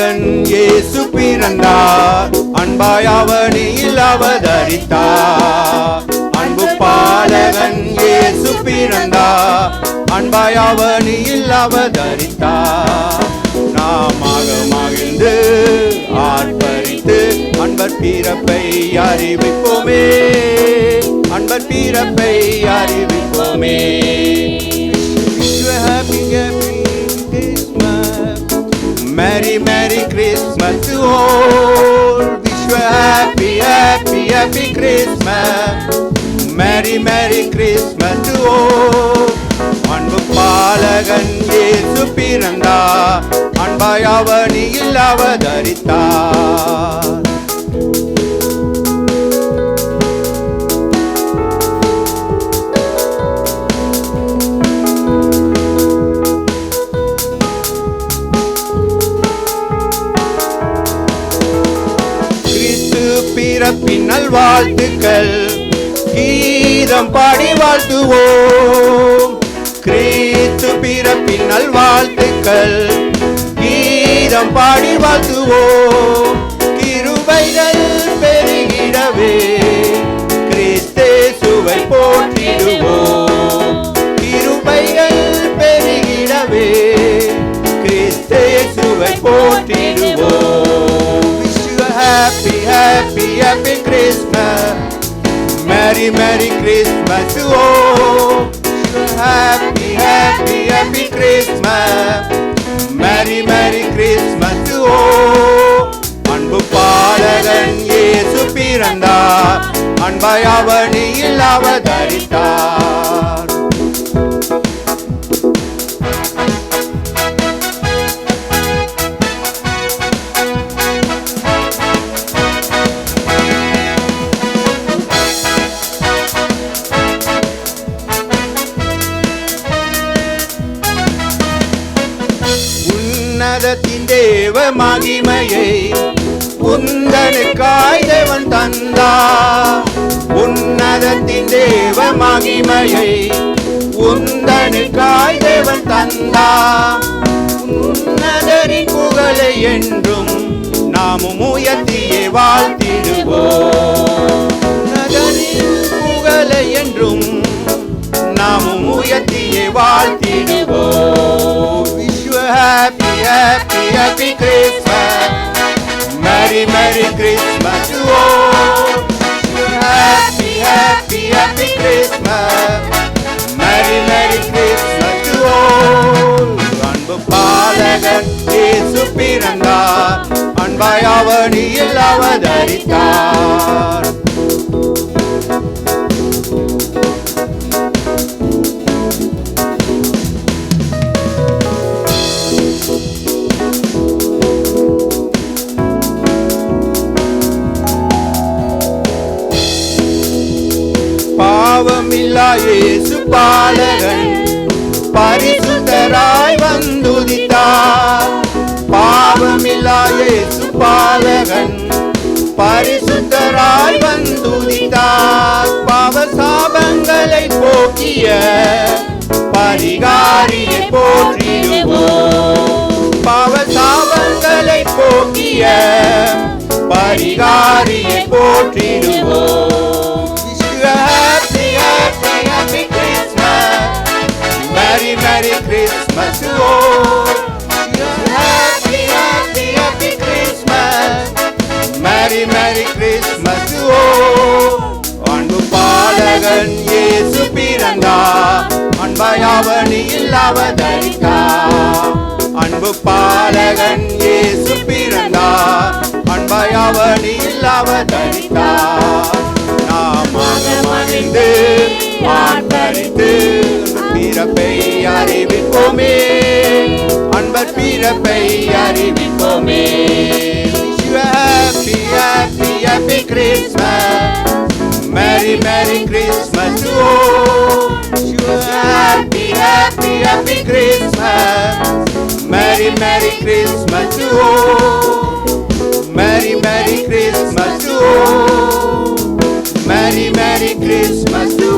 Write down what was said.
மகன் இயேசு பிறந்தார். அன்பாய் அவனில் அவதரித்தார். அன்பு பாலகன் இயேசு பிறந்தார். அன்பாய் அவனில் அவதரித்தார். நாமாக மகிழ்ந்து ஆர்ப்பரித்து அன்பர் பிறப்பை அறிவிப்போமே. அன்பர் பிறப்பை அறிவிப்போமே. Merry, Christmas to all. Wish you a happy, happy, happy Christmas. Merry, Merry Christmas to all. அன்பு பாலகன் இயேசு பிறந்தா அன்பாய் அவனியில் அவதரித்தார் பிறப்பின் நல்வாழ்த்துக்கள். கீதம் பாடி வாழ்த்துவோம். கிறிஸ்து பிறப்பின் நல்வாழ்த்துக்கள். கீதம் பாடி வாழ்த்துவோம். கிருபைகள் பெருகிடவே. கிறிஸ்தே சுவை போற்றிடுவோம். கிருபைகள் பெருகிடவே. கிறிஸ்தே சுவை போற்றிடுவோம். Wish you a happy, happy, happy Christmas. Merry, Merry Christmas to all. Happy, happy, happy Christmas. Merry, Merry Christmas to all. அன்பு பாலகன் இயேசு பிறந்தார் அன்பாய் அவனியில் அவதரித்தார் உன்னதத்தின் தேவ மகிமையை உந்தனுக்காய் தேவன் தந்தா. உன்னதத்தின் தேவ மகிமையை உந்தனுக்காய் தேவன் தந்தா. உன்னதரின் புகழை என்றும் நாமும் உயர்த்தியே வாழ்த்திடுவோம். உன்னதரின் புகழை என்றும் நாமும் உயர்த்தியே வாழ்த்திடுவோம். இறந்தார் அன்பாய் அவனியில் அவதரித்தார். பாவமில்லா இயேசு பாலகன் பரிசுத்தராய் வந்துதித்தார். துதித்தார் வந்துதித்தார் பாவ சாபங்களை போக்கிய பரிகாரியை போற்றிடுவோம். பாவ சாபங்களை போக்கிய பரிகாரியை போற்றிடுவோம். Wish you a happy, happy, Merry Christmas to all. அன்பாய் அவனியில் அவதரித்தார் அன்பு பாலகன் இயேசு பிறந்தார் அன்பாய் அவனியில் அவதரித்தார் நாம் மகிழ்ந்து ஆர்ப்பரித்து பிறப்பை அறிவிப்போமே. அன்பர் பிறப்பை அறிவிப்போமே. happy, happy, happy Christmas. Merry, Merry Christmas happy, Christmas. Merry, Merry Christmas to all. Merry, Merry Christmas to all. Merry, Merry Christmas to